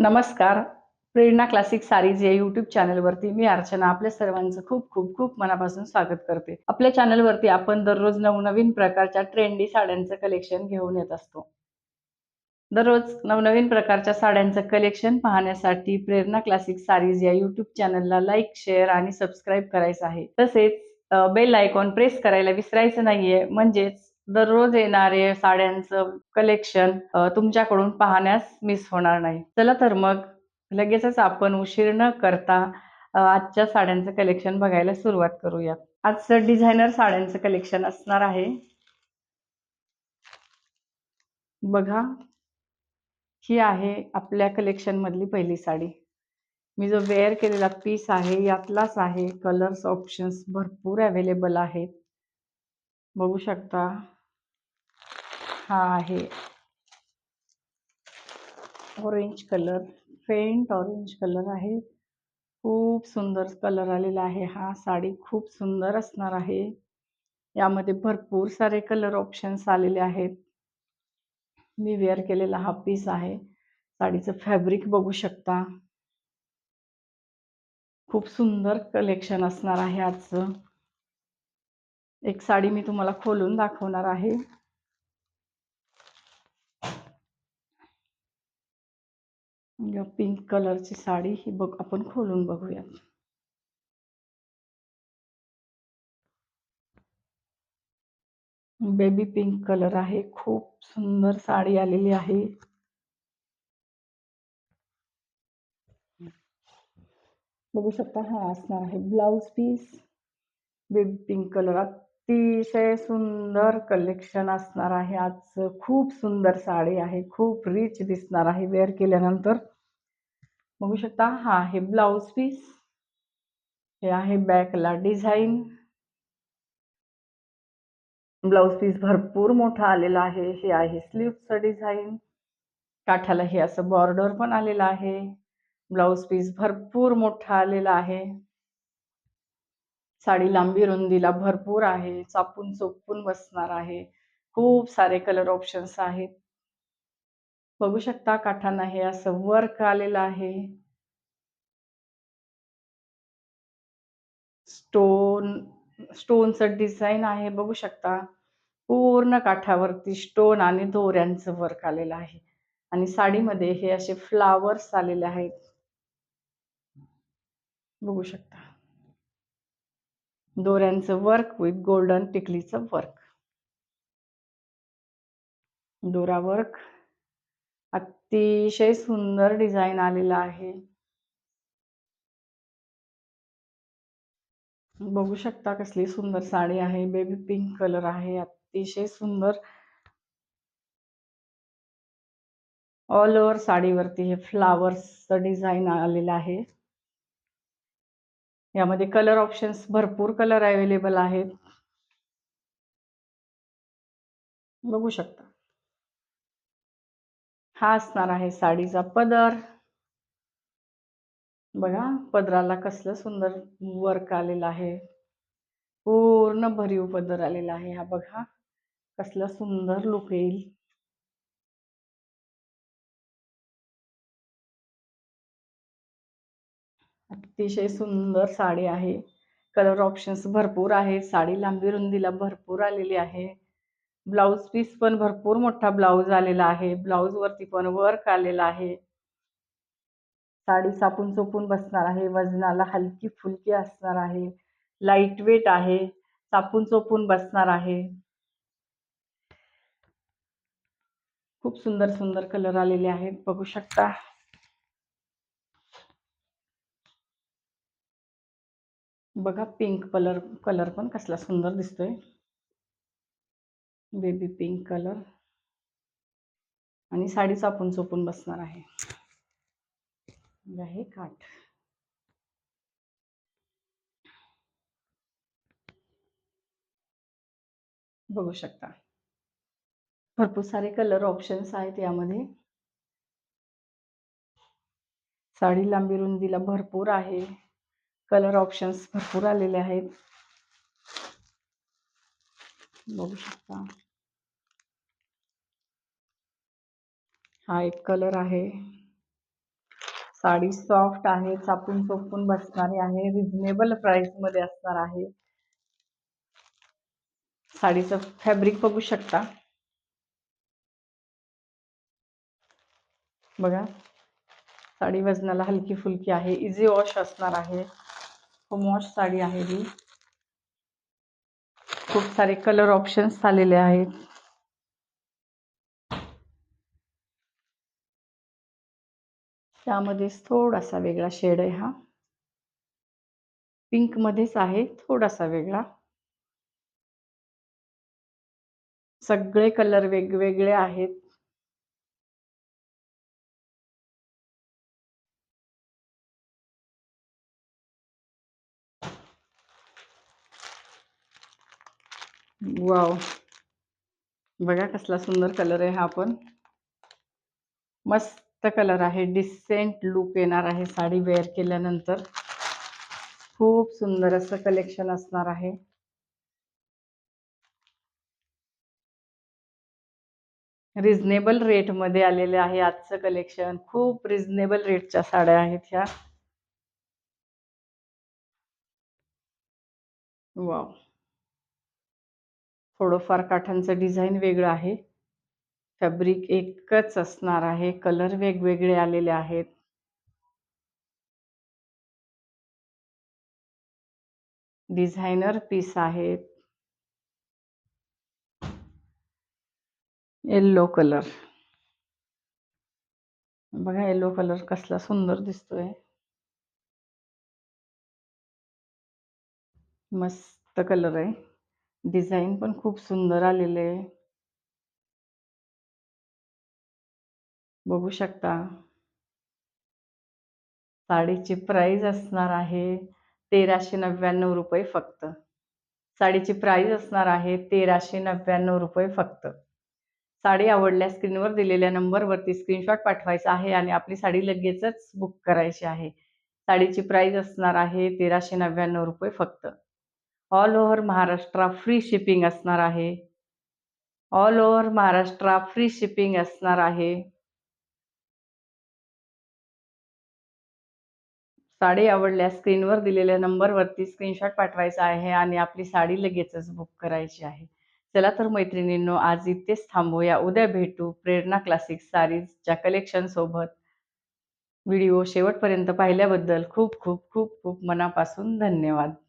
नमस्कार. Prerna classic sarees या युट्यूब चॅनलवरती मी अर्चना आपल्या सर्वांचं खूप खूप खूप मनापासून स्वागत करते. आपल्या चॅनलवरती आपण दररोज नवनवीन प्रकारच्या ट्रेंडी साड्यांचं कलेक्शन घेऊन येत असतो. दररोज नवनवीन प्रकारच्या साड्यांचं कलेक्शन पाहण्यासाठी प्रेरणा क्लासिक सारीज या युट्यूब चॅनलला लाईक शेअर आणि सबस्क्राईब करायचं आहे. तसेच बेल आयकॉन प्रेस करायला विसरायचं नाहीये. म्हणजेच दररोज येणारे साड्यांचं कलेक्शन तुमच्याकडून पाहण्यास मिस होणार नाही. चला तर मग लगेचच आपण उशीर न करता आजच्या साड्यांचं कलेक्शन बघायला सुरुवात करूया. आजचं डिझायनर साड्यांचं कलेक्शन असणार आहे. बघा ही आहे आपल्या कलेक्शन मधली पहिली साडी. मी जो वेअर केलेला पीस आहे यातलाच आहे. कलर्स ऑप्शन्स भरपूर अवेलेबल आहेत. बघू शकता. हा आहे. Orange colour faint orange colour आहे. खूप सुंदर कलर आलेला आहे हा. साडी खूप सुंदर असणार आहे. यामध्ये भरपूर सारे कलर ऑप्शन्स आलेले आहेत. मी वेअर केलेला हा पीस आहे. साडीचं फॅब्रिक बघू शकता. खूप सुंदर कलेक्शन असणार आहे आजचं. एक साडी मी तुम्हाला खोलून दाखवणार आहे. पिंक कलरची साडी ही बघ आपण खोलून बघूया. बेबी पिंक कलर आहे खूप सुंदर साडी आलेली आहे. बघू शकता हा असणार आहे blouse piece baby pink colour अतिशय सुंदर कलेक्शन असणार आहे. आजचं खूप सुंदर साडी आहे. खूप रिच दिसणार आहे. वेअर केल्यानंतर बघू शकता हा आहे ब्लाउज पीस हे आहे बॅकला डिझाईन ब्लाउज पीस भरपूर मोठा आलेला आहे. हे आहे स्लीवचं डिझाईन काठाला हे असं बॉर्डर पण आलेलं आहे. ब्लाउज पीस भरपूर मोठा आलेला आहे. साडी लांबी रुंदीला भरपूर आहे चापून चोपून बसणार आहे. खूप सारे कलर ऑप्शन्स आहेत. बघू शकता काठांना हे असं वर्क आलेलं आहे. स्टोन स्टोनचं डिझाईन आहे बघू शकता. पूर्ण काठावरती स्टोन आणि दोऱ्यांचं वर्क आलेलं आहे. आणि साडीमध्ये हे असे फ्लावर्स आलेले आहेत. बघू शकता. दोऱ्यांचं वर्क विथ गोल्डन टिकलीचं वर्क दोरा वर्क अतिशय सुंदर डिझाईन आलेला आहे. बघू शकता कसली सुंदर साडी आहे बेबी पिंक कलर आहे अतिशय सुंदर. ऑल ओव्हर साडीवरती हे फ्लावर्सचं डिझाईन आलेलं आहे. यामध्ये कलर ऑप्शन्स भरपूर कलर अवेलेबल आहेत. बघू शकता. हा असणार आहे साडीचा पदर. बघा पदराला कसलं सुंदर वर्क आलेलं आहे. पूर्ण भरीव पदर आलेला आहे हा बघा. कसला सुंदर लुक येईल. अतिशय सुंदर साडी आहे. कलर ऑप्शन्स भरपूर आहेत. साडी लांबी रुंदीला भरपूर आलेली आहे. ब्लाऊज पीस पण भरपूर मोठा ब्लाऊज आलेला आहे. ब्लाऊज वरती पण वर्क आलेला आहे. साडी सापून चोपून बसणार आहे. वजनाला हलकी फुलकी असणार आहे. लाइट वेट आहे. सापून चोपून बसणार आहे. खूप सुंदर सुंदर कलर आलेले आहेत. बघू शकता. बघा पिंक कलर कलर पण कसला सुंदर दिसतोय. बेबी पिंक कलर आणि साडी चापून चोपून बसणार आहे. हे काठ. बघू शकता. भरपूर सारे कलर ऑप्शन्स आहेत यामध्ये. साडी लांबी रुंदीला भरपूर आहे. कलर ऑप्शन्स भरपूर आलेले आहेत. बघू शकता. हा एक कलर आहे. साडी सॉफ्ट आहे चापून चोपून बसणारी आहे रिझनेबल प्राइसमध्ये असणार आहे. साडीचं फॅब्रिक बघू शकता. बघा. साडी वजनाला हलकी फुलकी आहे इझी वॉश असणार आहे. होम वॉश साडी आहे ही. खूप सारे कलर ऑप्शन्स आलेले आहेत. त्यामध्येच थोडासा वेगळा शेड आहे हा. पिंक मध्येच आहे थोडासा वेगळा. सगळे कलर वेगवेगळे आहेत. वाव. बघा कसला सुंदर कलर आहे हा पण. मस्त कलर आहे. डिसेंट लुक येणार आहे साडी वेअर केल्यानंतर. खूप सुंदर असं कलेक्शन असणार आहे. रिझनेबल रेटमध्ये आलेले आहे आजचं कलेक्शन खूप रिझनेबल रेटच्या साड्या आहेत ह्या. वाव. थोडंफार काठांचं डिझाईन वेगळं आहे. फॅब्रिक एकच असणार आहे. कलर वेगवेगळे आलेले आहेत. डिझायनर पीस आहेत. Yellow colour. बघा येल्लो कलर कसला सुंदर दिसतोय. मस्त कलर आहे. डिझाईन पण खूप सुंदर आलेले. आहे बघू शकता. साडीची प्राइस असणार आहे तेराशे नव्याण्णव रुपये फक्त. साडीची प्राइस असणार आहे तेराशे नव्याण्णव रुपये फक्त. साडी आवडल्या स्क्रीनवर दिलेल्या नंबरवरती स्क्रीनशॉट पाठवायचा आहे आणि आपली साडी लगेचच बुक करायची आहे. साडीची प्राइस असणार आहे तेराशे नव्याण्णव रुपये फक्त. All over Maharashtra free shipping असणार आहे. All over Maharashtra free shipping असणार आहे. साडी आवडल्यास स्क्रीनवर दिलेल्या नंबरवरती स्क्रीनशॉट पाठवायचा आहे आणि आपली साडी लगेचच बुक करायची आहे. चला तर मैत्रिणींनो आज इथेच थांबूया. उद्या भेटू प्रेरणा क्लासिक सारीजच्या कलेक्शन सोबत. व्हिडिओ शेवटपर्यंत पाहिल्याबद्दल खूप खूप खूप खूप मनापासून धन्यवाद.